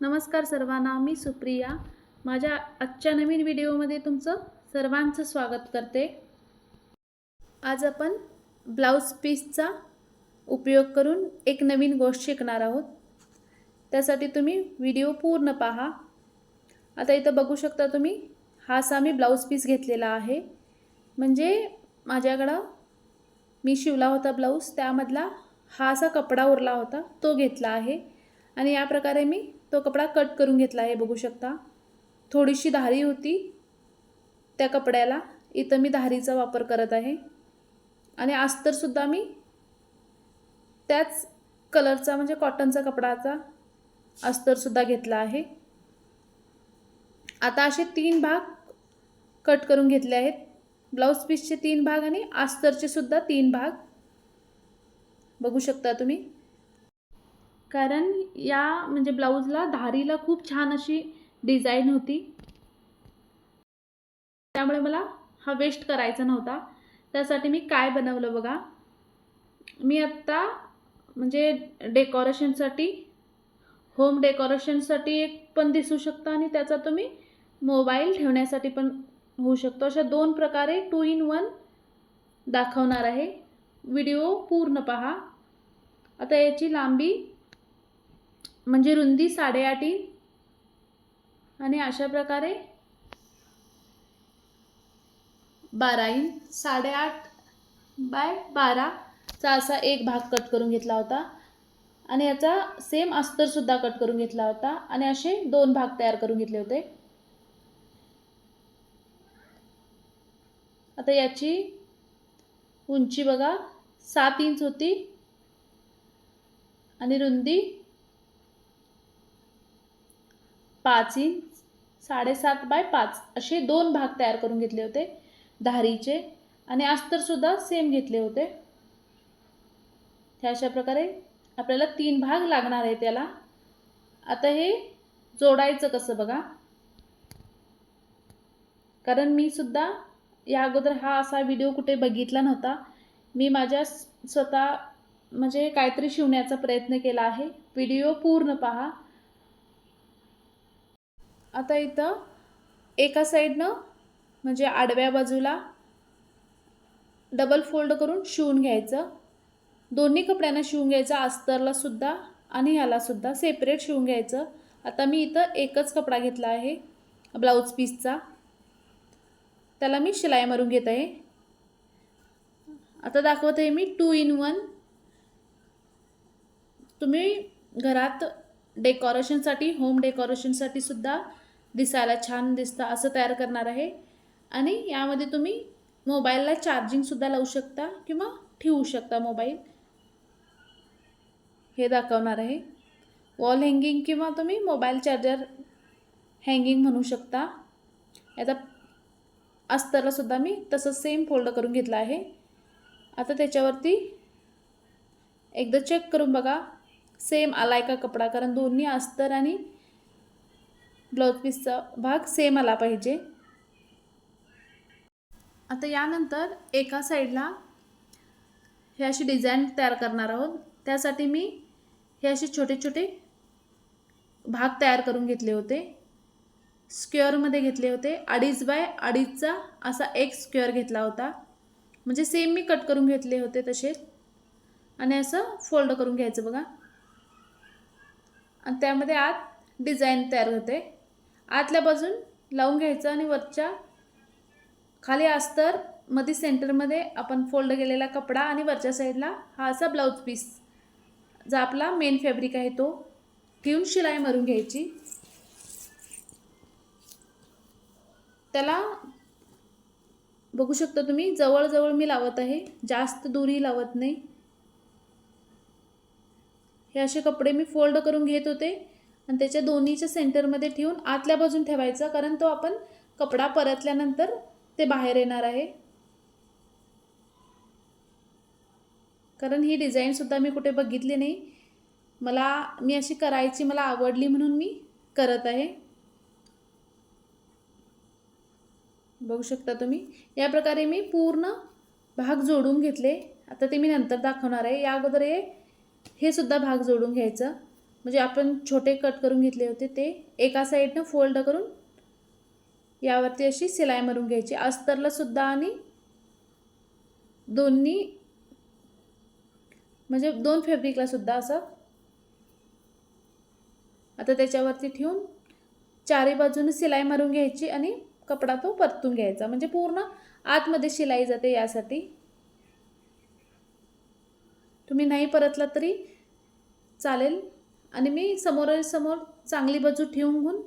नमस्कार सर्वांना मी सुप्रिया. माझ्या आजच्या नवीन व्हिडिओमध्ये तुमचं सर्वांचं स्वागत करते. आज आपण ब्लाऊज पीसचा उपयोग करून एक नवीन गोष्ट शिकणार आहोत. त्यासाठी तुम्ही व्हिडिओ पूर्ण पहा. आता इथं बघू शकता तुम्ही हा असा मी ब्लाऊज पीस घेतलेला आहे. म्हणजे माझ्याकडं मी शिवला होता ब्लाऊज त्यामधला हा असा कपडा उरला होता तो घेतला आहे. आणि या प्रकारे मी तो कपडा कट करून घेतला आहे बघू शकता. थोडीशी धारी होती त्या कपड्याला. इथं मी धारीचा वापर करत आहे. आणि अस्तरसुद्धा मी त्याच कलरचा म्हणजे कॉटनचा कपडाचा अस्तरसुद्धा घेतला आहे. आता असे तीन भाग कट करून घेतले आहेत. ब्लाऊज पीसचे तीन भाग आणि अस्तरचे सुद्धा तीन भाग. बघू शकता तुम्ही. कारण या म्हणजे ब्लाऊजला धारीला खूप छान अशी डिझाईन होती. त्यामुळे मला हा वेस्ट करायचा नव्हता. त्यासाठी मी काय बनवलं बघा? मी आत्ता म्हणजे डेकोरेशनसाठी होम डेकोरेशनसाठी एक पण दिसू शकतं आणि त्याचा तुम्ही मोबाईल ठेवण्यासाठी पण होऊ शकतो. अशा दोन प्रकारे टू इन वन दाखवणार आहे. व्हिडिओ पूर्ण पहा. आता याची लांबी म्हणजे रुंदी साडेआठ इंच. आणि अशा प्रकारे बारा इंच साडेआठ बाय बाराचा असा एक भाग कट करून घेतला होता. आणि याचा सेम अस्तरसुद्धा कट करून घेतला होता. आणि असे दोन भाग तयार करून घेतले होते. आता याची उंची बघा सात इंच होती. आणि रुंदी पाच इंच साडेसात बाय पाच असे दोन भाग तयार करून घेतले होते धारीचे. आणि अस्तरसुद्धा सेम घेतले होते. ह्या अशा प्रकारे आपल्याला तीन भाग लागणार आहे त्याला. आता हे जोडायचं कसं बघा? कारण मी सुद्धा या अगोदर हा असा व्हिडिओ कुठे बघितला नव्हता. मी माझ्या स्वतः म्हणजे काहीतरी शिवण्याचा प्रयत्न केला आहे. व्हिडिओ पूर्ण पहा. आता इथं एका साईडनं म्हणजे आडव्या बाजूला डबल फोल्ड करून शिवून घ्यायचं. दोन्ही कपड्यांना शिवून घ्यायचं अस्तरला सुद्धा आणि ह्याला सुद्धा सेपरेट शिवून घ्यायचं. आता मी इथं एकच कपडा घेतला आहे ब्लाऊज पीसचा त्याला मी शिलाई मारून घेत आहे. आता दाखवत आहे मी टू इन वन तुम्ही घरात डेकोरेशनसाठी होम डेकोरेशनसाठी सुद्धा दिसायला छान दिसतं असं तयार करणार आहे. आणि यामध्ये तुम्ही मोबाईलला चार्जिंगसुद्धा लावू शकता किंवा ठेवू शकता मोबाईल. हे दाखवणार आहे. वॉल हँगिंग किंवा तुम्ही मोबाईल चार्जर हँगिंग म्हणू शकता. याचा अस्तरलासुद्धा मी तसं सेम फोल्ड करून घेतलं आहे. आता त्याच्यावरती एकदा चेक करून बघा. सेम आला आहे का कपडा? कारण दोन्ही अस्तर आणि ब्लाऊज पीसचा भाग सेम आला पाहिजे. आता यानंतर एका साईडला हे अशी डिझाईन तयार करणार आहोत. त्यासाठी मी हे असे छोटे छोटे भाग तयार करून घेतले होते. स्क्वेअरमध्ये घेतले होते. अडीच बाय अडीचचा असा एक स्क्वेअर घेतला होता. म्हणजे सेम मी कट करून घेतले होते तसेच आणि असं फोल्ड करून घ्यायचं बघा. आणि त्यामध्ये आत डिझाईन तयार होते. आतल्या बाजून लावून घ्यायचं आणि वरच्या खाली अस्तरमध्ये सेंटरमध्ये आपण फोल्ड केलेला कपडा आणि वरच्या साईडला हा असा ब्लाऊज पीस जो आपला मेन फॅब्रिक आहे तो ठेवून शिलाई मारून घ्यायची. त्याला बघू शकता तुम्ही जवळजवळ मी लावत आहे जास्त दूरही लावत नाही. हे असे कपडे मी फोल्ड करून घेत होते. आणि त्याच्या दोन्हीच्या सेंटरमध्ये ठेवून आतल्या बाजून ठेवायचा कारण तो आपण कपडा परतल्यानंतर ते बाहेर येणार आहे. कारण ही डिझाईनसुद्धा मी कुठे बघितली नाही. मला मी अशी करायची मला आवडली म्हणून मी करत आहे. बघू शकता तुम्ही. या प्रकारे मी पूर्ण भाग जोडून घेतले. आता ते मी नंतर दाखवणार आहे. या अगोदर हे हे सुद्धा भाग जोडून घ्यायचं. म्हणजे आपण छोटे कट करून घेतले होते ते एका साईडनं फोल्ड करून यावरती अशी सिलाई मारून घ्यायची. अस्तरला सुद्धा आणि दोन्ही म्हणजे दोन फॅब्रिकला सुद्धा असं. आता त्याच्यावरती ठेवून चारी बाजूने सिलाई मारून घ्यायची आणि कपडा तो परतून घ्यायचा. म्हणजे पूर्ण आतमध्ये शिलाई जाते यासाठी. तुम्ही नाही परतला तरी चालेल. आणि मी समोरासमोर चांगली बाजू ठेवून घेऊन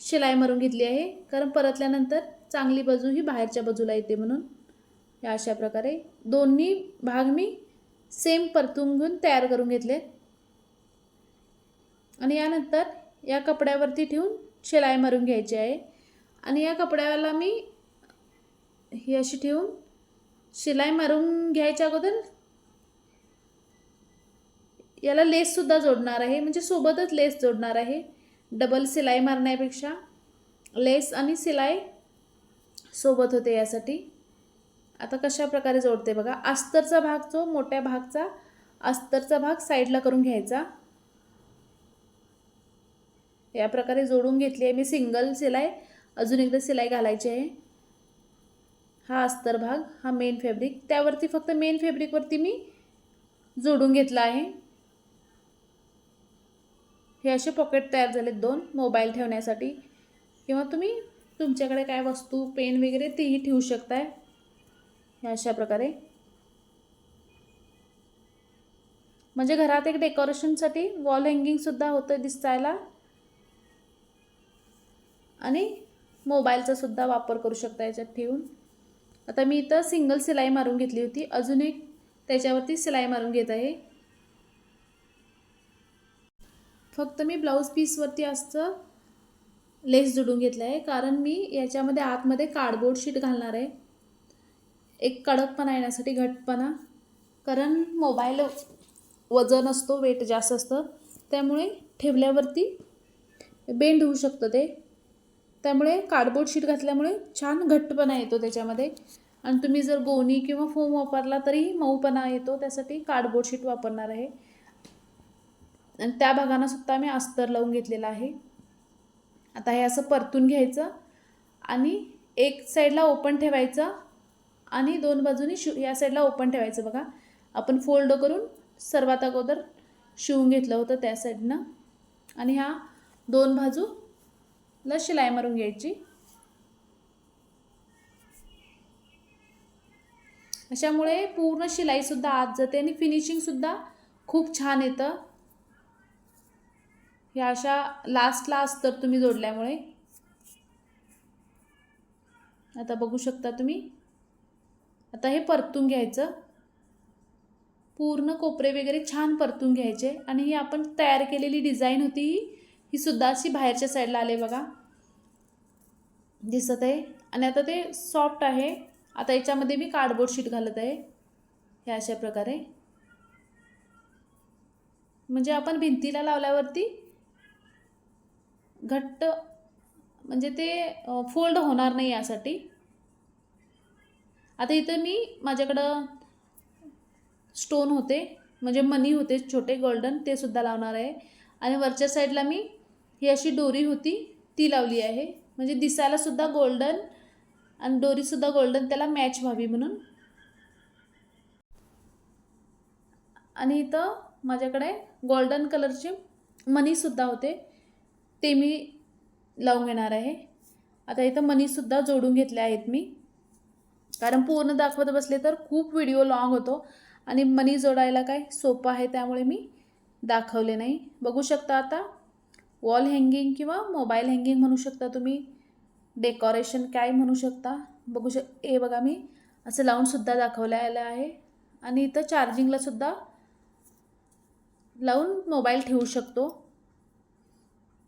शिलाई मारून घेतली आहे. कारण परतल्यानंतर चांगली बाजू ही बाहेरच्या बाजूला येते म्हणून. या अशा प्रकारे दोन्ही भाग मी सेम परतून घेऊन तयार करून घेतले आणि यानंतर या कपड्यावरती ठेवून शिलाई मारून घ्यायची आहे. आणि या कपड्याला मी ही अशी ठेवून शिलाई मारून घ्यायच्या अगोदर याला लेससुद्धा जोडणार आहे. म्हणजे सोबतच लेस जोडणार आहे. डबल सिलाई मारण्यापेक्षा लेस आणि सिलाई सोबत होते यासाठी. आता कशा प्रकारे जोडते बघा. अस्तरचा भाग जो मोठ्या भागचा अस्तरचा भाग साईडला करून घ्यायचा. या प्रकारे जोडून घेतली आहे मी. सिंगल सिलाई अजून एकदा सिलाई घालायची आहे. हा अस्तर भाग हा मेन फॅब्रिक त्यावरती फक्त मेन फॅब्रिकवरती मी जोडून घेतला आहे. हे असे पॉकेट तयार झालेत दोन मोबाईल ठेवण्यासाठी. किंवा तुम्ही तुमच्याकडे काय वस्तू पेन वगैरे तेही ठेवू शकताय. हे अशा प्रकारे. म्हणजे घरात एक डेकोरेशनसाठी वॉल हँगिंगसुद्धा होतं दिसायला. आणि मोबाईलचा सुद्धा वापर करू शकता याच्यात ठेवून. आता मी इथं सिंगल सिलाई मारून घेतली होती. अजून एक त्याच्यावरती सिलाई मारून घेत आहे. फक्त मी ब्लाऊज पीसवरती असतं लेस जोडून घेतलं आहे कारण मी याच्यामध्ये आतमध्ये कार्डबोर्ड शीट घालणार आहे. एक कडकपणा येण्यासाठी घटपणा कारण मोबाईल वजन असतो वेट जास्त असतं. त्यामुळे ठेवल्यावरती बेंड होऊ शकतं ते. त्यामुळे कार्डबोर्ड शीट घातल्यामुळे छान घट्टपणा येतो त्याच्यामध्ये. आणि तुम्ही जर गोणी किंवा फोम वापरला तरीही मऊपणा येतो. त्यासाठी कार्डबोर्ड शीट वापरणार आहे. आणि त्या भागांना सुद्धा मी अस्तर लावून घेतलेलं आहे. आता हे असं परतून घ्यायचं आणि एक साईडला ओपन ठेवायचं आणि दोन बाजूनी शिव या साईडला ओपन ठेवायचं बघा. आपण फोल्ड करून सर्वात अगोदर शिवून घेतलं होतं त्या साईडनं. आणि ह्या दोन बाजूला शिलाई मारून घ्यायची. अशामुळे पूर्ण शिलाईसुद्धा आत जाते आणि फिनिशिंगसुद्धा खूप छान येतं. ह्या अशा लास्टला अस्तर तुम्ही जोडल्यामुळे. आता बघू शकता तुम्ही. आता हे परतून घ्यायचं. पूर्ण कोपरे वगैरे छान परतून घ्यायचे आणि ही आपण तयार केलेली डिझाईन होती ही. सुद्धा अशी बाहेरच्या साईडला आले बघा. दिसत आहे. आणि आता ते सॉफ्ट आहे. आता याच्यामध्ये मी कार्डबोर्ड शीट घालत आहे. हे अशा प्रकारे. म्हणजे आपण भिंतीला लावल्यावरती घट्ट म्हणजे ते फोल्ड होणार नाही यासाठी. आता इथं मी माझ्याकडं स्टोन होते म्हणजे मनी होते छोटे गोल्डन ते सुद्धा लावणार आहे. आणि वरच्या साईडला मी ही अशी डोरी होती ती लावली आहे. म्हणजे दिसायला सुद्धा गोल्डन आणि डोरीसुद्धा गोल्डन त्याला मॅच व्हावी म्हणून. आणि इथं माझ्याकडे गोल्डन कलरचे मनीसुद्धा होते. ते मी लावून घेणार आहे. आता इथं मनीसुद्धा जोडून घेतले आहेत मी. कारण पूर्ण दाखवत बसले तर खूप व्हिडिओ लाँग होतो. आणि मनी जोडायला काय सोपं आहे त्यामुळे मी दाखवले नाही. बघू शकता आता वॉल हँगिंग किंवा मोबाईल हँगिंग म्हणू शकता तुम्ही. डेकोरेशन काय म्हणू शकता. बघू शक हे बघा मी असं लावूनसुद्धा दाखवलेलं आहे. आणि इथं चार्जिंगलासुद्धा लावून मोबाईल ठेवू शकतो.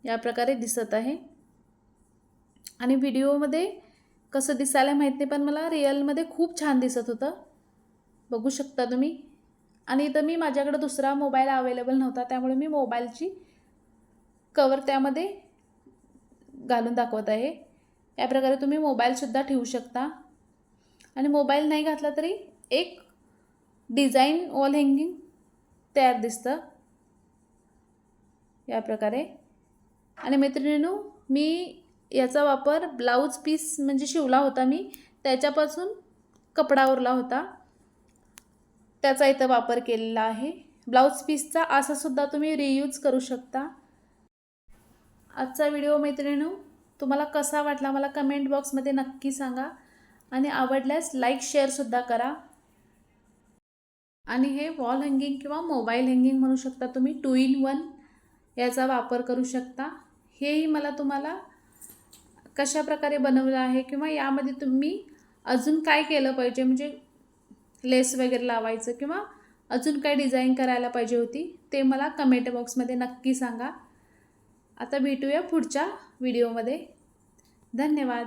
या प्रकारे दिसत आहे. आणि व्हिडिओमध्ये कसं दिसायला माहीत नाही पण मला रिअलमध्ये खूप छान दिसत होतं. बघू शकता तुम्ही. आणि इथं मी माझ्याकडं दुसरा मोबाईल अवेलेबल नव्हता त्यामुळे मी मोबाईलची कवर त्यामध्ये घालून दाखवत आहे. या प्रकारे तुम्ही मोबाईलसुद्धा ठेवू शकता. आणि मोबाईल नाही घातला तरी एक डिझाईन वॉल हँगिंग तयार दिसतं. या प्रकारे. आणि मैत्रिणीनो मी याचा वापर ब्लाऊज पीस म्हणजे शिवला होता मी. त्याच्यापासून कपडा उरला होता. त्याचा इथं वापर केलेला आहे. ब्लाऊज पीसचा असासुद्धा तुम्ही रियूज करू शकता. आजचा व्हिडिओ मैत्रिणीनो तुम्हाला कसा वाटला मला कमेंट बॉक्समध्ये नक्की सांगा. आणि आवडल्यास लाईक शेअरसुद्धा करा. आणि हे वॉल हँगिंग किंवा मोबाईल हँगिंग म्हणू शकता तुम्ही. टू इन वन याचा वापर करू शकता. हेही मला तुम्हाला कशा प्रकारे बनवलं आहे किंवा यामध्ये तुम्ही अजून काय केलं पाहिजे? म्हणजे लेस वगैरे लावायचं किंवा अजून काय डिझाईन करायला पाहिजे होती ते मला कमेंट बॉक्समध्ये नक्की सांगा. आता भेटूया पुढच्या व्हिडिओमध्ये. धन्यवाद.